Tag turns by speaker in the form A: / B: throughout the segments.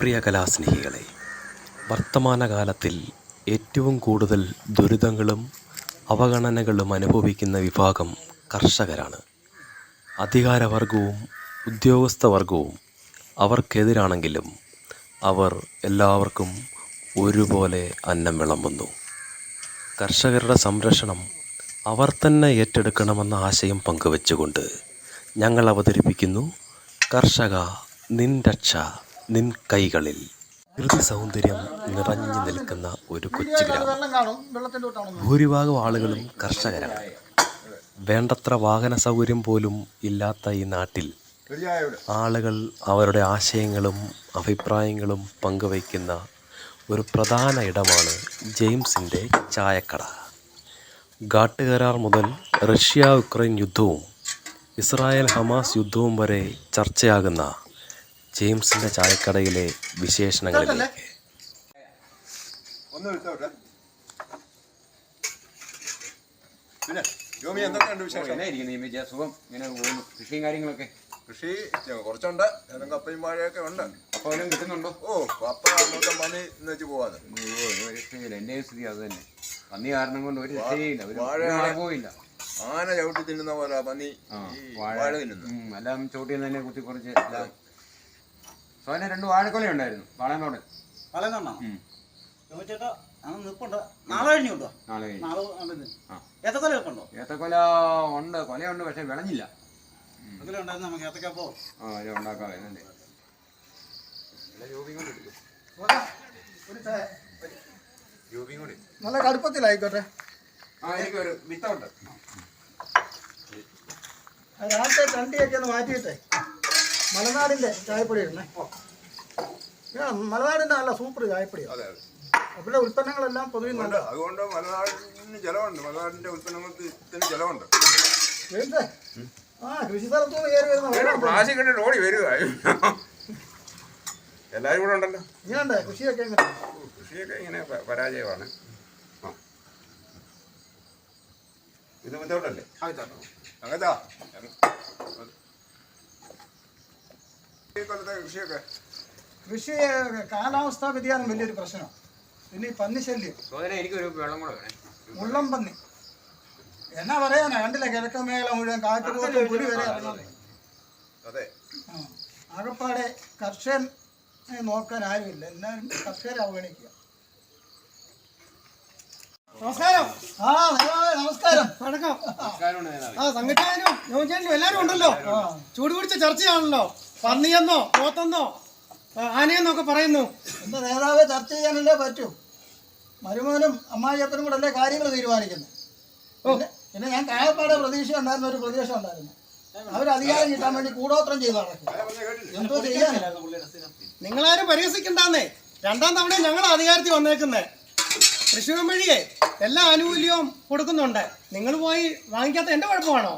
A: പ്രിയ കലാസ്നേഹികളെ വർത്തമാനകാലത്തിൽ ഏറ്റവും കൂടുതൽ ദുരിതങ്ങളും അവഗണനകളും അനുഭവിക്കുന്ന വിഭാഗം കർഷകരാണ്. അധികാരവർഗവും ഉദ്യോഗസ്ഥ വർഗവും അവർക്കെതിരാണെങ്കിലും അവർ എല്ലാവർക്കും ഒരുപോലെ അന്നം വിളമ്പുന്നു. കർഷകരുടെ സംരക്ഷണം അവർ തന്നെ ഏറ്റെടുക്കണമെന്ന ആശയം പങ്കുവെച്ചുകൊണ്ട് ഞങ്ങൾ അവതരിപ്പിക്കുന്നു കർഷക നിൻ രക്ഷ നിൻ കൈകളിൽ പ്രകൃതി സൗന്ദര്യം നിറഞ്ഞു നിൽക്കുന്ന ഒരു കൊച്ചു ഗ്രാമം. ഭൂരിഭാഗം ആളുകളും കർഷകരാണ്. വേണ്ടത്ര വാഹന സൗകര്യം പോലും ഇല്ലാത്ത ഈ നാട്ടിൽ ആളുകൾ അവരുടെ ആശയങ്ങളും അഭിപ്രായങ്ങളും പങ്കുവയ്ക്കുന്ന ഒരു പ്രധാന ഇടമാണ് ജെയിംസിന്റെ ചായക്കട. ഘാട്ടുകരാർ മുതൽ റഷ്യ ഉക്രൈൻ യുദ്ധവും ഇസ്രായേൽ ഹമാസ് യുദ്ധവും വരെ ചർച്ചയാകുന്ന ജെയിംസിന്റെ ചായക്കടയിലെ വിശേഷണങ്ങളിലേക്ക്.
B: ഒന്ന് വിളിച്ചോട്ടെ പിന്നെ ജോമി എന്തൊക്കെയുണ്ട് വിശേഷം?
C: എന്നായിരിക്കുന്നു ഈ വിജയ സുഖം. ഇങ്ങനെ പോകുന്നു. കൃഷിയും കാര്യങ്ങളൊക്കെ?
B: കൃഷി കുറച്ചുണ്ട്. കപ്പയും വാഴയൊക്കെ ഉണ്ട്.
C: അപ്പോൾ കിട്ടുന്നുണ്ടോ?
B: ഓ കപ്പ മൊത്തം പന്നി എന്ന് വെച്ച് പോവാതെ
C: ഒരു രക്ഷയില്ല. എന്റെ സ്ഥിതി അത് തന്നെ. പന്നി കാരണം കൊണ്ട് ഒരു രക്ഷയില്ല. ഒരു
B: വാഴ-
C: ഒരു
B: ആന ചവിട്ടി തിന്നുന്ന പോലെ പന്നി ഈ
C: വാഴ.
B: വാഴ തിന്നുന്നു.
C: എല്ലാം ചവിട്ടിന്ന് തന്നെ കുത്തി കുറച്ച് എല്ലാം സോനെ രണ്ട് വാഴക്കൊല ഉണ്ടായിരുന്നു വളനോട്
D: വളയെന്നാണോ
C: ഉം.
D: ചോദിച്ചേട്ടാ അങ്ങ് നിൽപ്പുണ്ട്. നാളെ കഴിഞ്ഞു കൊണ്ടോ
C: നാളെ കഴിഞ്ഞു.
D: നാളെ കൊണ്ടുവന്ന്.
C: ആ.
D: ഏത്തക്കൊല
C: ഏത്തക്കൊല ഉണ്ട് കൊലയുണ്ട് പക്ഷെ വിളഞ്ഞില്ല.
D: അതിൽ ഉണ്ടായിരുന്നു നമുക്ക് ഏത്തക്കപ്പോ
C: ആ ഇത്
D: നല്ല കടുപ്പത്തിലായിക്കോട്ടെ.
C: ആ എനിക്കൊരു
D: രാത്രി തണ്ടിയൊക്കെ ഒന്ന് മാറ്റിയിട്ടേ. മലനാടിന്റെ ചായപ്പൊടി ഇടണേ. മലനാടിന്റെ മലനാടിന്റെ നല്ല സൂപ്പർ ചായപ്പൊടിയാണ്
B: അതെ അതെ.
D: അവരുടെ ഉൽപ്പന്നങ്ങളെല്ലാം പൊതുവെ നല്ല
B: അതുകൊണ്ട് മലനാടിന് ചെലവുണ്ട്. മലനാടിന്റെ ഉൽപ്പന്നങ്ങൾക്ക് ഇത്തിന് ചെലവുണ്ട്.
D: വീണ്ടേ ആ കൃഷി സ്ഥലത്തുനിന്ന് കയറി വരുന്ന
B: പ്ലാസ്റ്റിക് കണ്ടിട്ട് ഓടി വരിക എല്ലാവരും കൂടെ ഉണ്ടല്ലോ.
D: ഇങ്ങനെയുണ്ട് കൃഷിയൊക്കെ എങ്ങനെ?
B: കൃഷിയൊക്കെ ഇങ്ങനെ പരാജയമാണ്. ഇത് ബുദ്ധിമുട്ടല്ലേ അങ്ങനത്താ ഈ കൊല്ലത്തെ കൃഷിയൊക്കെ?
D: കൃഷി കാലാവസ്ഥാ വ്യതിയാനം വലിയൊരു പ്രശ്നമാണ്. പിന്നെ ഈ പന്നിശല്യം
C: ശല്യം. എനിക്കൊരു വെള്ളം കൂടെ വേണേ.
D: മുള്ളം പന്നി. എന്നാ പറയാനാ കണ്ടില്ല കിഴക്കൻ മേഖല മുഴുവൻ കാറ്റ് പോലും കുടി വരെ ഇറങ്ങുന്നത്
B: അതെ.
D: ആകപ്പാടെ കർഷകൻ നോക്കാൻ ആരുമില്ല. എല്ലാവരും കർഷകരെ അവഗണിക്കുക. നമസ്കാരം. ആ നമസ്കാരം.
E: ആ സംഘടനും എല്ലാരും ഉണ്ടല്ലോ. ചൂട് പിടിച്ച ചർച്ചയാണല്ലോ. പന്നിയെന്നോ പോത്തെന്നോ ആനയെന്നൊക്കെ പറയുന്നു.
D: എന്റെ നേതാവെ ചർച്ച ചെയ്യാനല്ലേ പറ്റൂ. മരുമോനും അമ്മായിയപ്പനും കൂടെ അല്ലേ കാര്യങ്ങൾ തീരുമാനിക്കുന്നത് പിന്നെ പിന്നെ ഞാൻ കായപ്പാടെ പ്രതീക്ഷ ഉണ്ടായിരുന്ന ഒരു പ്രതീക്ഷ ഉണ്ടായിരുന്നു. അവർ അധികാരം കിട്ടാൻ വേണ്ടി കൂടോത്രം ചെയ്ത് നടക്കും എന്തോ ചെയ്യാനില്ല
E: നിങ്ങളാരും പരിഹസിക്കണ്ടെന്നേ. രണ്ടാം തവണ ഞങ്ങൾ അധികാരത്തിൽ വന്നേക്കുന്നേ. തൃശ്ശൂർ വഴിയെ എല്ലാ ആനുകൂല്യവും കൊടുക്കുന്നുണ്ട്. നിങ്ങൾ പോയി വാങ്ങിക്കാത്ത എന്റെ കുഴപ്പമാണോ?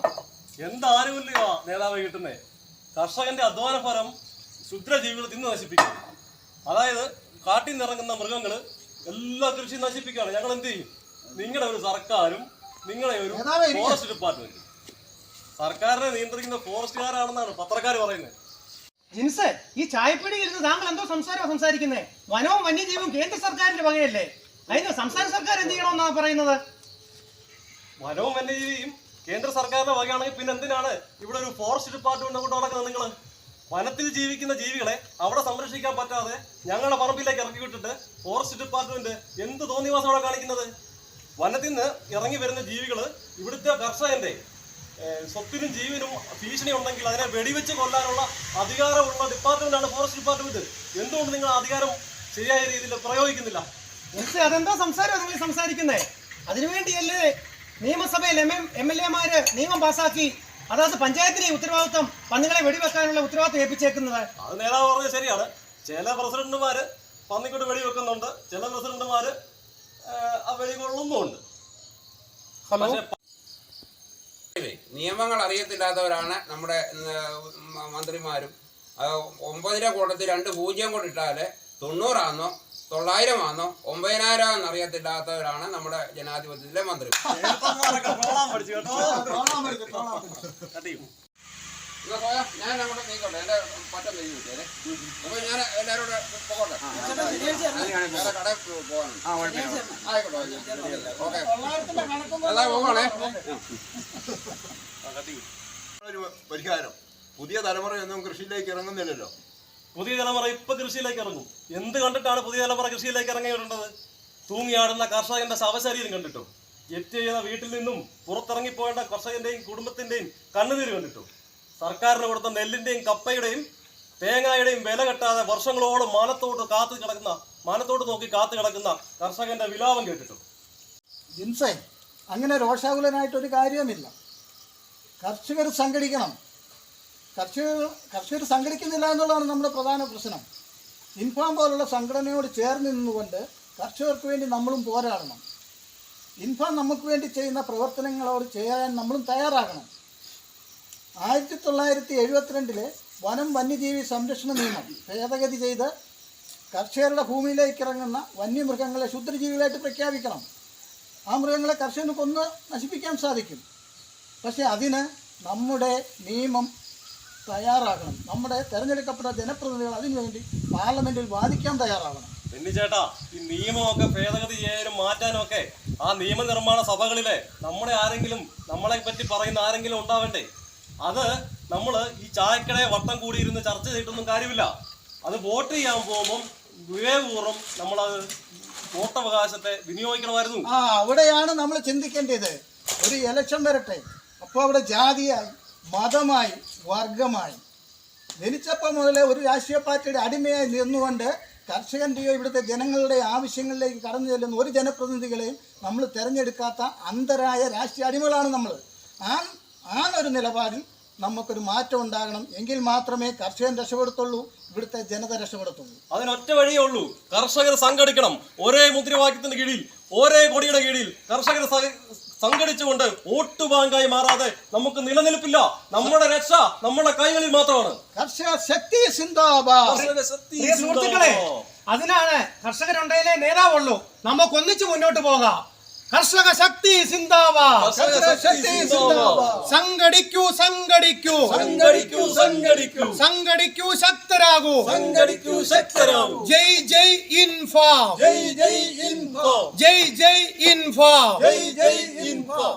F: എന്താ ആനുകൂല്യോ നേതാവ് കിട്ടുന്നേ? കർഷകന്റെ അധ്വാന ഫലം ക്ഷുദ്രജീവികൾ തിന്ന് നശിപ്പിക്കും അതായത് കാട്ടിൽ നിന്നിറങ്ങുന്ന മൃഗങ്ങൾ എല്ലാ കൃഷിയും നശിപ്പിക്കുകയാണ്. ഞങ്ങൾ എന്ത് ചെയ്യും? നിങ്ങളുടെ ഒരു സർക്കാരും നിങ്ങളെ ഒരു ഫോറസ്റ്റ് ഡിപ്പാർട്ട്മെന്റ്. സർക്കാരിനെ നിയന്ത്രിക്കുന്ന ഫോറസ്റ്റുകാരാണെന്നാണ് പത്രക്കാർ പറയുന്നത്.
E: ജിൻസ് ഈ ചായപ്പടിയിൽ ഇരുന്ന് താങ്കൾ എന്തോ സംസാരമാണ് സംസാരിക്കുന്നത് വനവും വന്യജീവും കേന്ദ്ര സർക്കാരിന്റെ വകയല്ലേ? അതിന് സംസ്ഥാന സർക്കാർ എന്ത് ചെയ്യണമെന്നാണ് പറയുന്നത്?
F: വനവും വന്യജീവിയും കേന്ദ്ര സർക്കാരിന്റെ വകയാണെങ്കിൽ പിന്നെ എന്തിനാണ് ഇവിടെ ഒരു ഫോറസ്റ്റ് ഡിപ്പാർട്ട്മെന്റ് കൊണ്ട് നടക്കുന്നത് നിങ്ങൾ വനത്തിൽ ജീവിക്കുന്ന ജീവികളെ അവിടെ സംരക്ഷിക്കാൻ പറ്റാതെ ഞങ്ങളുടെ പറമ്പിലേക്ക് ഇറക്കി വിട്ടിട്ട് ഫോറസ്റ്റ് ഡിപ്പാർട്ട്മെന്റ് എന്ത് തോന്നിവാസം അവിടെ കാണിക്കുന്നത്? വനത്തിൽ നിന്ന് ഇറങ്ങി വരുന്ന ജീവികൾ ഇവിടുത്തെ കർഷകന്റെ സ്വത്തിനും ജീവനും ഭീഷണി ഉണ്ടെങ്കിൽ അതിനെ വെടിവെച്ച് കൊല്ലാനുള്ള അധികാരമുള്ള ഡിപ്പാർട്ട്മെന്റാണ് ഫോറസ്റ്റ് ഡിപ്പാർട്ട്മെന്റ് എന്തുകൊണ്ട് നിങ്ങൾ അധികാരം ശരിയായ രീതിയിൽ പ്രയോഗിക്കുന്നില്ല?
E: അതെന്താ സംസാരം? സംസാരിക്കുന്നത് സംസാരിക്കുന്നേ? അതിനുവേണ്ടിയല്ലേ നിയമസഭയിൽ എം എം എം എൽ എമാര് നിയമം പാസാക്കി അതായത് പഞ്ചായത്തിന് ഈ ഉത്തരവാദിത്വം പന്നികളെ വെടിവെക്കാനുള്ള ഉത്തരവാദിത്വം ഏൽപ്പിച്ചേക്കുന്നത്.
F: അത് നേതാവ് പറഞ്ഞത് ശരിയാണ്. ചില പ്രസിഡന്റുമാര് പന്നിക്കൊണ്ട് വെടിവെക്കുന്നുണ്ട്. ചില പ്രസിഡന്റുമാര് വെടികൊള്ളുന്നുണ്ട്
E: ഹലോ?
G: നിയമങ്ങൾ അറിയത്തില്ലാത്തവരാണ് നമ്മുടെ മന്ത്രിമാരും. ഒമ്പതിലെ കൂട്ടത്തിൽ രണ്ട് പൂജ്യം കൊണ്ടിട്ടാൽ തൊണ്ണൂറാന്നോ തൊള്ളായിരമാണോ ഒമ്പതിനായിരം ആണെന്ന് അറിയത്തില്ലാത്തവരാണ് നമ്മുടെ ജനാധിപത്യത്തിലെ മന്ത്രി. ഞാൻ നമ്മുടെ നീക്കോട്ടെ. എന്റെ പറ്റം നെയ്യ് കിട്ടിയാലേ അപ്പോൾ ഞാൻ എല്ലാവരും കൂടെ പോകട്ടെ. വേറെ കടയിൽ പോകാനുണ്ട്
C: ആ കുഴപ്പമില്ല.
G: ആയിക്കോട്ടെ ഓക്കെ
D: തൊള്ളായിരത്തിന്റെ കണക്കൊന്നും
G: അതാ പോകണേ
B: ഒരു പരിഹാരം. പുതിയ തലമുറയൊന്നും കൃഷിയിലേക്ക് ഇറങ്ങുന്നില്ലല്ലോ.
F: പുതിയ തലമുറ ഇപ്പൊ കൃഷിയിലേക്ക് ഇറങ്ങും. എന്ത് കണ്ടിട്ടാണ് പുതിയ തലമുറ കൃഷിയിലേക്ക് ഇറങ്ങിയിട്ടുള്ളത് തൂങ്ങിയാടുന്ന കർഷകന്റെ ശവശരീരം കണ്ടിട്ടോ ജപ്തി ചെയ്യുന്ന വീട്ടിൽ നിന്നും പുറത്തിറങ്ങിപ്പോയേണ്ട കർഷകന്റെയും കുടുംബത്തിന്റെയും കണ്ണുനീര് കണ്ടിട്ടോ സർക്കാരിന് കൊടുത്ത നെല്ലിന്റെയും കപ്പയുടെയും തേങ്ങായുടെയും വില കെട്ടാതെ വർഷങ്ങളോളം മാനത്തോട്ട് കാത്തു കിടക്കുന്ന മാനത്തോട്ട് നോക്കി കാത്തു കിടക്കുന്ന കർഷകന്റെ വിലാപം കേട്ടിട്ടു.
D: അങ്ങനെ രോഷാകുലനായിട്ടൊരു കാര്യവുമില്ല. കർഷകർ സംഘടിക്കണം. കർഷകർ കർഷകർ സംഘടിക്കുന്നില്ല എന്നുള്ളതാണ് നമ്മുടെ പ്രധാന പ്രശ്നം. ഇൻഫാം പോലുള്ള സംഘടനയോട് ചേർന്ന് നിന്നുകൊണ്ട് കർഷകർക്ക് വേണ്ടി നമ്മളും പോരാടണം. ഇൻഫാം നമുക്ക് വേണ്ടി ചെയ്യുന്ന പ്രവർത്തനങ്ങളോട് ചെയ്യാൻ നമ്മളും തയ്യാറാകണം. ആയിരത്തി തൊള്ളായിരത്തി എഴുപത്തിരണ്ടിലെ വനം വന്യജീവി സംരക്ഷണ നിയമം ഭേദഗതി ചെയ്ത് കർഷകരുടെ ഭൂമിയിലേക്ക് ഇറങ്ങുന്ന വന്യമൃഗങ്ങളെ ശുദ്ധജീവികളായിട്ട് പ്രഖ്യാപിക്കണം. ആ മൃഗങ്ങളെ കർഷകന് കൊന്ന് നശിപ്പിക്കാൻ സാധിക്കും. പക്ഷേ അതിന് നമ്മുടെ നിയമം തയ്യാറാകണം. നമ്മുടെ തെരഞ്ഞെടുക്കപ്പെട്ട ജനപ്രതിനിധികൾ അതിനുവേണ്ടി പാർലമെന്റിൽ വാദിക്കാൻ തയ്യാറാകണം.
F: ചേട്ടാ ഈ നിയമമൊക്കെ ഭേദഗതി ചെയ്യാനും മാറ്റാനും ഒക്കെ ആ നിയമനിർമ്മാണ സഭകളിലെ നമ്മളെ ആരെങ്കിലും നമ്മളെ പറ്റി പറയുന്ന ആരെങ്കിലും ഉണ്ടാവണ്ടേ? അത് നമ്മൾ ഈ ചായക്കടയെ വട്ടം കൂടിയിരുന്ന് ചർച്ച ചെയ്തിട്ടൊന്നും കാര്യമില്ല. അത് വോട്ട് ചെയ്യാൻ പോകുമ്പം വിവേകപൂർവം നമ്മളത് വോട്ടവകാശത്തെ വിനിയോഗിക്കണമായിരുന്നു.
D: ആ അവിടെയാണ് നമ്മൾ ചിന്തിക്കേണ്ടത്. ഒരു ഇലക്ഷൻ വരട്ടെ. അപ്പോൾ അവിടെ ജാതിയായി മതമായി വർഗമായി ജനിച്ചപ്പോൾ മുതലേ ഒരു രാഷ്ട്രീയ പാർട്ടിയുടെ അടിമയായി നിന്നുകൊണ്ട് കർഷകന്റെയോ ഇവിടുത്തെ ജനങ്ങളുടെ ആവശ്യങ്ങളിലേക്ക് കടന്നു ചെല്ലുന്ന ഒരു ജനപ്രതിനിധികളെയും നമ്മൾ തിരഞ്ഞെടുക്കാത്ത അന്തരായ രാഷ്ട്രീയ അടിമകളാണ് നമ്മൾ. ആ ആ ഒരു നിലപാടിൽ നമുക്കൊരു മാറ്റം ഉണ്ടാകണം. എങ്കിൽ മാത്രമേ കർഷകൻ രക്ഷപ്പെടുത്തുള്ളൂ ഇവിടുത്തെ ജനത രക്ഷപ്പെടുത്തുള്ളൂ.
F: അതിനൊറ്റ വഴിയേ ഉള്ളൂ. കർഷകർ സംഘടിക്കണം. ഒരേ മുദ്രാവാക്യത്തിന്റെ കീഴിൽ ഒരേ കൊടിയുടെ കീഴിൽ കർഷകർ സംഘടിച്ചുകൊണ്ട് വോട്ട് ബാങ്കായി മാറാതെ നമുക്ക് നിലനിൽപ്പില്ല. നമ്മുടെ രക്ഷ നമ്മുടെ കൈകളിൽ മാത്രമാണ്.
D: കർഷക ശക്തി സിന്ദാബാദ്.
F: കർഷക ശക്തി
E: സുഹൃത്തുക്കളെ. അതിനാണ് കർഷകരുണ്ടെങ്കിലേ നേതാവുള്ളൂ. നമുക്ക് ഒന്നിച്ചു മുന്നോട്ട് പോകാം.
F: കർഷക ശക്തി സിന്ദാബാദ്.
E: സംഘടിക്കൂ സംഘടിക്കൂ
F: സംഘടിക്കൂ സംഘടിക്കൂ
E: സംഘടിക്കൂ ശക്തരാകൂ
F: സംഘടിക്കൂ ശക്തരാകൂ
E: ജയ് ജയ് ഇൻഫാം
F: ജയ് ജയ് ഇൻഫോ
E: ജയ് ജയ് ഇൻഫാം
F: ജയ് ജയ് ഇൻഫോ